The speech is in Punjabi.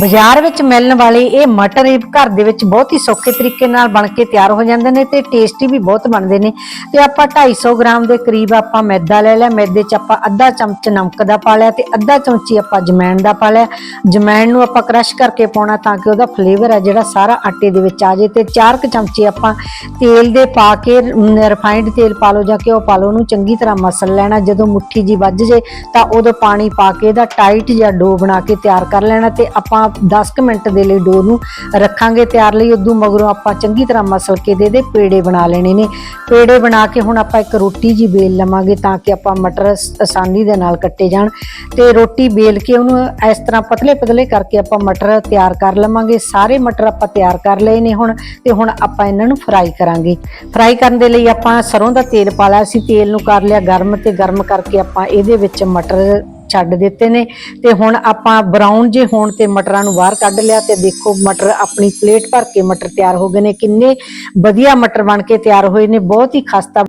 ਬਾਜ਼ਾਰ ਵਿੱਚ ਮਿਲਣ ਵਾਲੇ ਇਹ ਮਟਰ ਇਹ ਘਰ ਦੇ ਵਿੱਚ ਬਹੁਤ ਹੀ ਸੌਖੇ ਤਰੀਕੇ ਨਾਲ ਬਣ ਕੇ ਤਿਆਰ ਹੋ ਜਾਂਦੇ ਨੇ ਤੇ ਟੇਸਟੀ ਵੀ ਬਹੁਤ ਬਣਦੇ ਨੇ। ਤੇ ਆਪਾਂ 250 ਗ੍ਰਾਮ ਦੇ ਕਰੀਬ ਆਪਾਂ ਮੈਦਾ ਲੈ ਲਿਆ। ਮੈਦੇ 'ਚ ਆਪਾਂ ਅੱਧਾ ਚਮਚ ਨਮਕ ਦਾ ਪਾ ਲਿਆ ਤੇ ਅੱਧਾ ਚਮਚੀ ਆਪਾਂ ਜਮੈਣ ਦਾ ਪਾ ਲਿਆ। ਜਮੈਣ ਨੂੰ ਆਪਾਂ ਕ੍ਰਸ਼ ਕਰਕੇ ਪਾਉਣਾ ਤਾਂ ਕਿ ਉਹਦਾ ਫਲੇਵਰ ਹੈ ਜਿਹੜਾ ਸਾਰਾ ਆਟੇ ਦੇ ਵਿੱਚ ਆ ਜੇ ਤੇ 4 ਕੁ ਚਮਚੇ ਆਪਾਂ ਤੇਲ ਦੇ ਪਾ ਕੇ ਰਿਫਾਈਨਡ ਤੇਲ ਪਾ ਲਓ ਜਾਂ ਘਿਓ ਪਾ ਲਓ, ਉਹਨੂੰ ਚੰਗੀ ਤਰ੍ਹਾਂ ਮਸਲ ਲੈਣਾ। ਜਦੋਂ ਮੁੱਠੀ ਜੀ ਵੱਜ ਜੇ ਤਾਂ ਉਦੋਂ ਪਾਣੀ ਪਾ ਕੇ ਇਹਦਾ ਟਾਈਟ ਜਾਂ ਡੋ ਬਣਾ ਕੇ ਤਿਆਰ ਕਰ ਲੈਣਾ ਤੇ ਆਪਾਂ 10 ਕੁ ਮਿੰਟ ਦੇ ਲਈ ਡੋ ਨੂੰ ਰੱਖਾਂਗੇ ਤਿਆਰ ਲਈ, ਉਦੋਂ ਮਗਰੋਂ ਆਪਾਂ ਚੰਗੀ ਤਰ੍ਹਾਂ ਮਸਲ ਕੇ ਦੇ ਦੇ ਪੇੜੇ ਬਣਾ ਲੈਣੇ ਨੇ। ਪੇੜੇ ਬਣਾ ਕੇ ਹੁਣ ਆਪਾਂ ਇੱਕ ਰੋਟੀ ਜੀ ਬੇਲ ਲਵਾਂਗੇ ਤਾਂ ਕਿ ਆਪਾਂ ਮਟਰ ਆਸਾਨੀ ਦੇ ਨਾਲ ਕੱਟੇ ਜਾਣ। ਤੇ ਰੋਟੀ ਬੇਲ ਕੇ ਉਹਨੂੰ ਇਸ ਤਰ੍ਹਾਂ ਪਤਲੇ ਪਤਲੇ ਕਰਕੇ ਆਪਾਂ ਮਟਰ ਤਿਆਰ ਕਰ ਲਵਾਂਗੇ। ਸਾਰੇ ਮਟਰ ਆਪਾਂ ਤਿਆਰ ਕਰ ਲਏ ਨੇ ਹੁਣ ਤੇ ਹੁਣ ਆਪਾਂ ਇਹਨਾਂ ਨੂੰ ਫਰਾਈ ਕਰਾਂਗੇ। ਫਰਾਈ ਕਰਨ ਦੇ ਲਈ ਆਪਾਂ ਸਰੋਂ ਦਾ ਤੇਲ ਪਾ ਲਿਆ ਸੀ। ਤੇਲ ਨੂੰ ਕਰ ਲਿਆ ਗਰਮ ਤੇ ਗਰਮ ਕਰਕੇ ਆਪਾਂ ਇਹਦੇ ਵਿੱਚ ਮਟਰ ਛੱਡ ਦਿੱਤੇ ਨੇ ਤੇ ਹੁਣ ਆਪਾਂ ਬਰਾਊਨ ਜੇ ਹੋਣ ਤੇ ਮਟਰਾਂ ਨੂੰ ਬਾਹਰ ਕੱਢ ਲਿਆ ਤੇ ਦੇਖੋ ਮਟਰ ਆਪਣੀ ਪਲੇਟ ਭਰ ਕੇ ਮਟਰ ਤਿਆਰ ਹੋ ਗਏ ਨੇ, ਕਿੰਨੇ ਵਧੀਆ ਮਟਰ ਬਣ ਕੇ ਤਿਆਰ ਹੋਏ ਨੇ, ਬਹੁਤ ਹੀ ਖਸਤਾ